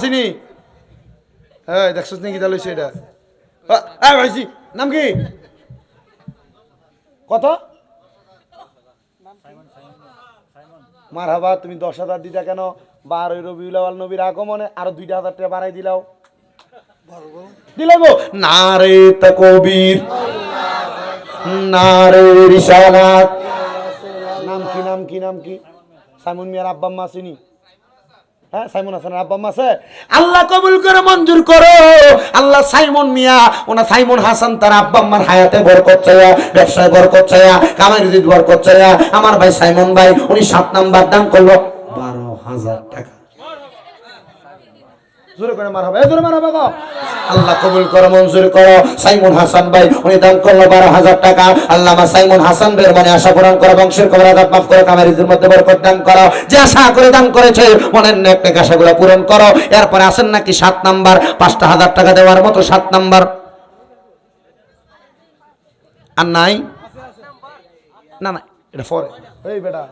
চিনি হ্যাঁ দেখছিস নাকি তাহলে সেটা হ্যাঁ ভাইছি নাম কি? কত? মার হাবা তুমি দশ হাজার দিতা কেন? বারোই রবিউল আওয়াল নবীর আগমনে আরও দুইটা হাজার টাকা বাড়াই দিলাও। দিলাম না রে তকবীর না রে নাম কি নাম কি নাম কি? সাইমন মিয়ার আব্বা আম্মা চিনি হ্যাঁ সাইমন হাসান আব্বা আছে? আল্লাহ কবুল করে মঞ্জুর করো। আল্লাহ সাইমন মিয়া, ওনা সাইমন হাসান তার আব্বা আম্মার হায়াতে বরকত চাইয়া, ব্যবসায় বরকত চাইয়া, কামাই রুজির বরকত চাইয়া, আমার ভাই সাইমন ভাই, উনি সাত নাম্বার দাম করল বারো হাজার টাকা। জোরে করে মার হবে। জোরে মার হবে গো। আল্লাহ কবুল করো মঞ্জুর করো। সাইমন হাসান ভাই উনি দান করল বারো হাজার টাকা। আল্লাহ আমার সাইমন হাসান ভাইয়ের মানে আশা পূরণ করো বংশের কবর আঘাত মাফ করো কামারিদের মধ্যে বরকত দান করো। যে আশা করে দান করেছে মনের নেক নেক আশাগুলো পূরণ করো। এরপরে আসেন নাকি সাত নাম্বার? পাঁচটা হাজার টাকা দেওয়ার মতো সাত নাম্বার। আর নাই? না না এটা ফরে এই বেটা।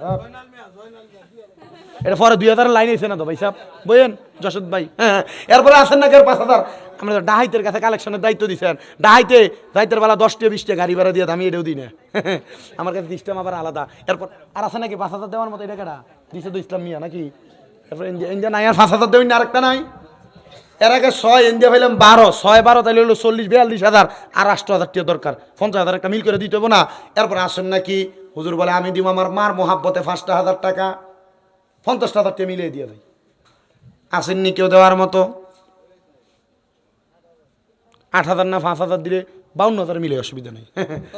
এটা পরে দুই হাজার লাইন এসে না তো ভাই সাহেব? বইয়েন, যশোদ ভাই। হ্যাঁ এরপরে আসেন না কেউ পাঁচ হাজার। আমরা তো ডাহাইতের কাছে কালেকশনের দায়িত্ব দিচ্ছেন ডাহাইতে রাইতের বেলা দশটা বিশটা গাড়ি ভাড়া দিয়ে আমি এটাও দিই না। আমার কাছে সিস্টেম আবার আলাদা। এরপর আর আছে নাকি পাঁচ হাজার দেওয়ার মতো, এটা কেটা দিছে তো ইসলাম মিয়া নাকি? এরপর ইন্ডিয়া নাই, আর পাঁচ হাজার দেবেন না আরেকটা নাই। এর আগে ছয় ইন্ডিয়া পাইলাম বারো। ছয়, বারো তাহলে হলো চল্লিশ, বিয়াল্লিশ হাজার। আর আষ্ট হাজার টাকা দরকার। পঞ্চাশ হাজার একটা মিল করে দিতে হবে না। এরপর আসেন নাকি, হুজুর বলে, আমি দিব আমার মার মহাব্বতে পাঁচটা হাজার টাকা। পঞ্চাশটা হাজার টাকা মিলিয়ে দিয়ে দেয়। আসেননি কেউ দেওয়ার মতো? আট হাজার না পাঁচ হাজার দিলে বাউন্ন হাজার মিলে অসুবিধা নেই।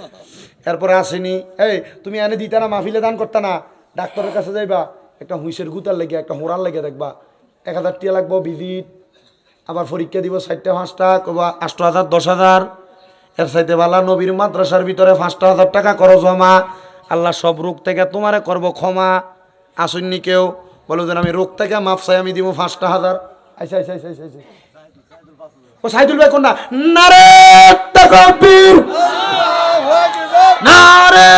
এরপরে আসেনি, এই, তুমি এনে দিতে না, মাহফিলে দান করতে না, ডাক্তারের কাছে যাইবা, একটা হুইসের গুতার লেগে একটা হোড়ার লেগে দেখবা, এক হাজার টিয়া লাগবো, ভিজিট, আবার পরীক্ষা দিব চারটে, পাঁচটা, কবা আষ্ট হাজার, দশ হাজার, এর সাইতে বালা নবীর মাদ্রাসার ভিতরে পাঁচটা হাজার টাকা করো জমা আল্লাহ সব রোগ থেকে তোমারে করব ক্ষমা। আসুননি কেউ। বলো যে আমি রোগ থেকে মাপ চাই, আমি দিব পাঁচটা হাজার। ও সাইদুল ভাই কোনটা? নারে তাকবীর। নারে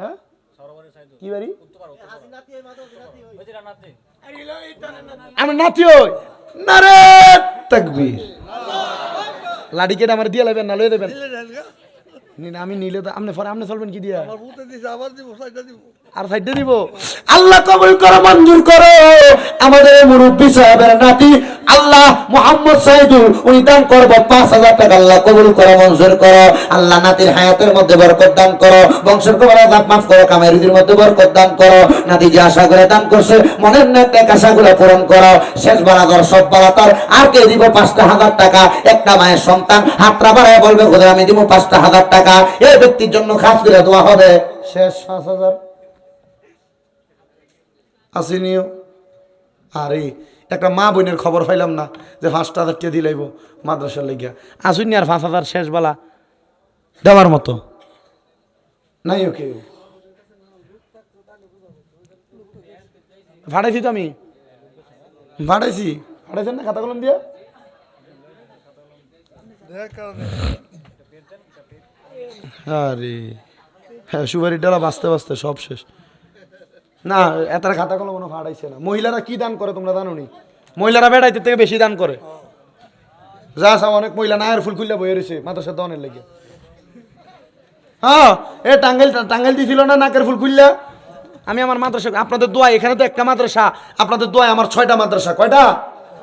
হ্যাঁ? আমার দিয়ে লাগবেন না, লয়ে দেবেন আমি নিলে তো আপনি পরে আপনি চলবেন কি দিয়া? আর সাইডটা দিব। আল্লাহ কবুল করো মঞ্জুর করো। আমাদের মুরব্বী সাহেবের নাতি আল্লাহ মোহাম্মদ সাইদুল, উনি দান করব পাঁচ হাজার টাকা আল্লাহ কবুল করো, মঞ্জুর করো। আল্লাহ নাতির হায়াতের মধ্যে বরকত দান করো। বংশের কবর আজাব মাফ করো, কামের কামেরুদির মধ্যে বরকত দান করো। নাতি যে আশা করে দান করছে, মনের নেক আশাগুলো পূরণ করো। শেষ বালাদর সব বালাতার আর কে দিব পাঁচটা হাজার টাকা? একটা মায়ের সন্তান হাতটা বাড়ায় বলবে খোদা আমি দিব পাঁচটা হাজার টাকা। এই ব্যক্তির জন্য খাস করে দেওয়া হবে। শেষ পাঁচ হাজার। আসেনিও। আরে একটা মা বোনের খবর পাইলাম না যে পাঁচটা হাজার টাকা দিলাইব মাদ্রাসার লেগিয়া। আসুন আর পাঁচ হাজার শেষ বেলা দেওয়ার মতো। নাই ওকে ভাড়াইছি তো আমি। ভাড়াইছি ভাড়াইছেন না খাতা কলম দিয়ে? আরে হ্যাঁ সুপারির ডালা বাঁচতে বাঁচতে সব শেষ। না এতার খাতা কোনো কোনো ফাড়াইছে না। মহিলারা কি দান করে তোমরা জানো নি? মহিলারা বেড়াইতে থেকে বেশি দান করে। যা সব অনেক মহিলা নায়ের ফুল খুললে বয়ে রয়েছে মাদ্রাসার দনের লেগে। হ্যাঁ এ টাঙ্গাইল টাঙ্গাইল দিছিল না নাকের ফুল খুললে? আমি আমার মাদ্রাসা, আপনাদের দোয়া, এখানে তো একটা মাদ্রাসা। আপনাদের দোয়া আমার ছয়টা মাদ্রাসা। কয়টা?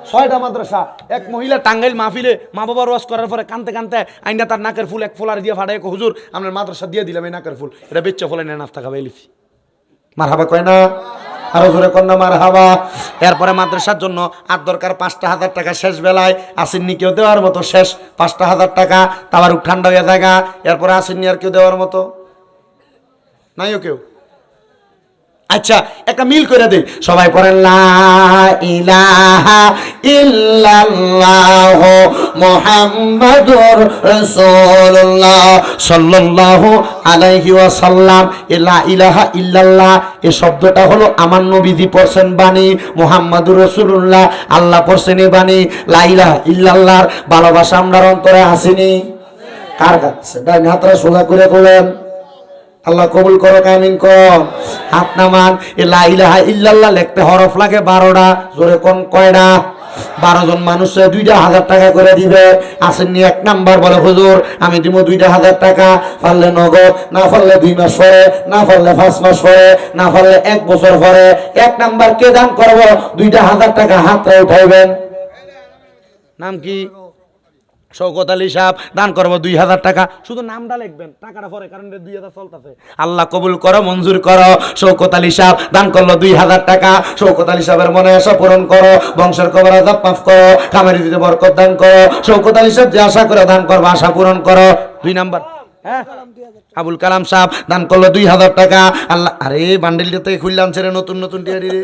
ছয়টা মাদ্রাসা। এক মহিলা টাঙ্গাইল মাহফিলে মা বাবা রস করার পরে কানতে কানতে আইনা তার নাকের ফুল এক ফোলার দিয়ে ফাড়াই হুজুর আপনার মাদ্রাসা দিয়ে দিলাম এই নাকের ফুল। এটা বেচ্চা ফলে নাস্তা খাবে এলিছি মার হাবা কয় না? আরও জোরে কন্যা মার হাবা এরপরে মাদ্রাসার জন্য আর দরকার পাঁচটা হাজার টাকা শেষ বেলায়। আসিননি কেউ দেওয়ার মতো শেষ পাঁচটা হাজার টাকা। তাবার ঠান্ডা হয়ে থাকা এরপরে আসিননি আর কেউ দেওয়ার মতো। নাইও কেউ? আচ্ছা একটা মিল করে দে। সবাই পড়েন, লা ইলাহা ইল্লাল্লাহ মুহাম্মাদুর রাসূলুল্লাহ সাল্লাল্লাহু আলাইহি ওয়াসাল্লাম। এ লা ইলাহা ইল্লাল্লাহ এই শব্দটা হলো আমার নবীজি পড়ছেন বাণী, মুহাম্মাদুর রাসূলুল্লাহ। আল্লাহ পড়ছেন এই বাণী, লা ইলাহা ইল্লাল্লাহর ভালোবাসা আমরার অন্তরে আসেনি। কার কাছে? ডাইন হাতরা সোজা করে করলেন আল্লাহ কবুল করো কামিন কর হাত নামান, এ লা ইলাহা ইল্লাল্লাহ লিখতে হরফ লাগে বারোটা, জোরে কোন কয়টা? বারো জন মানুষে দুইটা হাজার টাকা করে দিবে। আসেননি এক নাম্বার বলে, হুজুর, আমি দিব দুইটা হাজার টাকা। পারলে নগদ, না পারলে দুই মাস পরে, না পারলে পাঁচ মাস পরে, না পারলে এক বছর পরে। এক নাম্বার কে দান করব? দুইটা হাজার টাকা হাতটা উঠাইবেন। নাম কি? শৌকত আলী সাহেব, দান করব দুই হাজার টাকা। শুধু নামটা লিখবেন, টাকাটা পরে, কারণ দুই হাজার চলতেছে। আল্লাহ কবুল করো, মঞ্জুর করো শৌকত আলী সাহেব, দান করল দুই হাজার টাকা। শৌকত আলী সাহেবের মনে আশা পূরণ করো, বংশের কবর আজাব মাফ করো কামেরি দিতে বরকত দান করো। শৌকত আলী সাহেব যে আশা করে দান করব, আশা পূরণ করো। দুই নাম্বার হ্যাঁ? আবুল কালাম সাহেব, দান করল দুই হাজার টাকা। আল্লাহ, আরে, বান্ডেলটা তো খুললাম ছেড়ে নতুন নতুন টিয়ারি রে।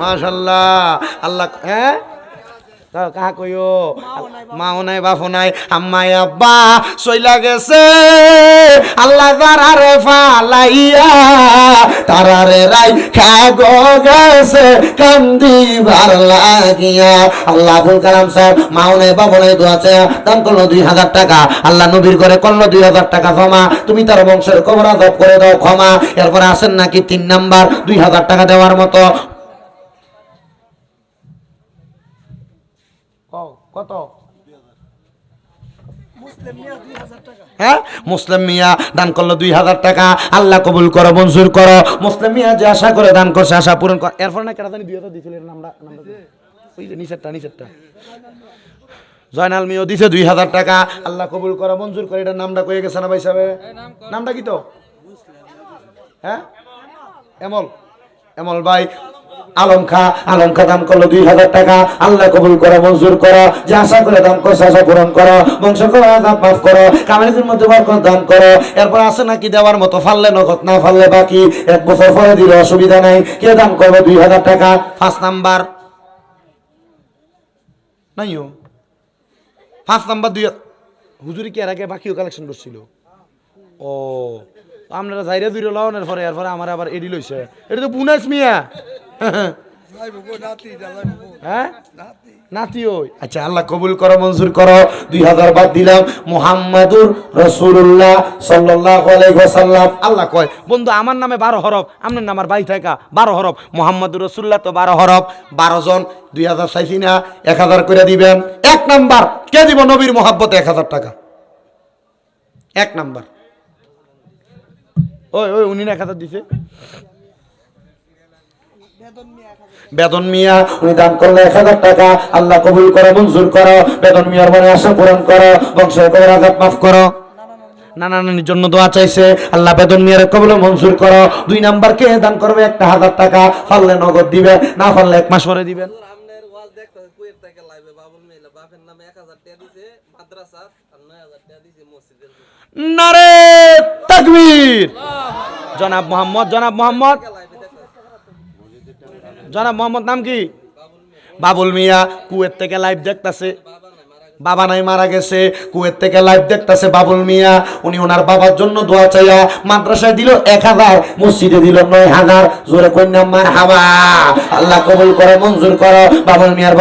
মাশাল্লাহ আল্লাহ হ্যাঁ? তা কাহা কইও? মাও নাই বাপও নাই আম্মাই আব্বা গেছে। আল্লাহ তারারে ফালাইয়া তারারে রাই খাগো গেছে। কান্দি ভার লাগিয়া। আল্লাহ আবুল কালাম সাহেব মাও নাই বাপও নাই দান করল দুই হাজার টাকা। আল্লাহ নবীর করে করল দুই হাজার টাকা ক্ষমা তুমি তার বংশের কবর আদব করে দাও ক্ষমা। এরপরে আসেন নাকি তিন নাম্বার দুই হাজার টাকা দেওয়ার মতো। কত? হ্যাঁ? মুসলিম মিয়া দান করল দুই হাজার টাকা। আল্লাহ কবুল করো মঞ্জুর করো। মুসলিম মিয়া যে আশা করে দান করছে আশা পূরণ কর এরপর না কেন জানি দুই হাজার দিয়েছিলেন নামটা নামটা। ওই যে নিচেরটা নিচেরটা জয়নাল মিও দিছে দুই হাজার টাকা। আল্লাহ কবুল করো মঞ্জুর করে এটার নামটা কয়ে গেছে না ভাই সাহেব? নামটা কি তো? হ্যাঁ? এমল। এমল ভাই আলম খা দান করল দুই হাজার টাকা। আল্লাহ কবুল করো, মঞ্জুর করো। যে আশা করে দান করছে, আশা পূরণ করো। বংশ করো আদাব মাফ করো। কামিনীদের মধ্যে বরকত দান করো। এরপর আছে নাকি দেওয়ার মতো, ফাললে নগদ, না ফাললে বাকি। এক বছর পরে দিলে অসুবিধা নাই। কে দান করবে দুই হাজার টাকা? First number. নাইও। ফার্স্ট নাম্বার দুই হাজার হুজুরি কি এর আগে বাকিও কালেকশন করছিল? ও আপনারা যাইরে দুইটা লাউনের পরে, এরপরে আমার আবার এডি লইছে। এটা তো বুনাস মিয়া। নাতি ওই। আচ্ছা আল্লাহ কবুল করো মঞ্জুর করো। দুই হাজার বাদ দিলাম। মুহাম্মাদুর রসুল্লাহ সাল্লাল্লাহু আলাইহি ওয়াসাল্লাম। আল্লাহ কয় বন্ধু আমার নামে বারো হরফ আপনার নামার বাই থাকা বারো হরফ মোহাম্মদুর রসুল্লাহ তো বারো হরফ। বারো জন দুই হাজার চাইছি না এক হাজার করে দিবেন। এক নাম্বার কে দিব নবীর মোহাব্বতে এক হাজার টাকা? এক নাম্বার। ওই ওই উনি এক হাজার দিছে। বেতন মিয়া উনি দান করলে এক হাজার টাকা। আল্লাহ কবুল করো মঞ্জুর করো। বেতন মিয়ার মনে আশা পূরণ করো। বংশের কবর আঘাত মাফ করো। না না নানির জন্য দোয়া চাইছে। আল্লাহ বেতন মিয়ার কবুল মঞ্জুর করো। দুই নাম্বার কে দান করবে? একটা হাজার টাকা। পারলে নগদ দিবেন না পারলে এক মাস পরে দিবেন। নারে তাকবীর! জনাব মোহাম্মদ জনাব মোহাম্মদ। জনাব মোহাম্মদ নাম কি? বাবুল মিয়া, কুয়েত থেকে লাইভ দেখতেছে। বাবা নাই মারা গেছে, কুয়েত থেকে লাইভ দেখতেছে বাবুল মিয়া। উনি ওনার বাবার জন্য দোয়া চাইয়া মাদ্রাসায় দিল এক হাজার, মসজিদে দিল নয় হাজার। জোরে কন্যা মার হাবা আল্লাহ কবুল করে, মঞ্জুর করো। বাবুল মিয়ার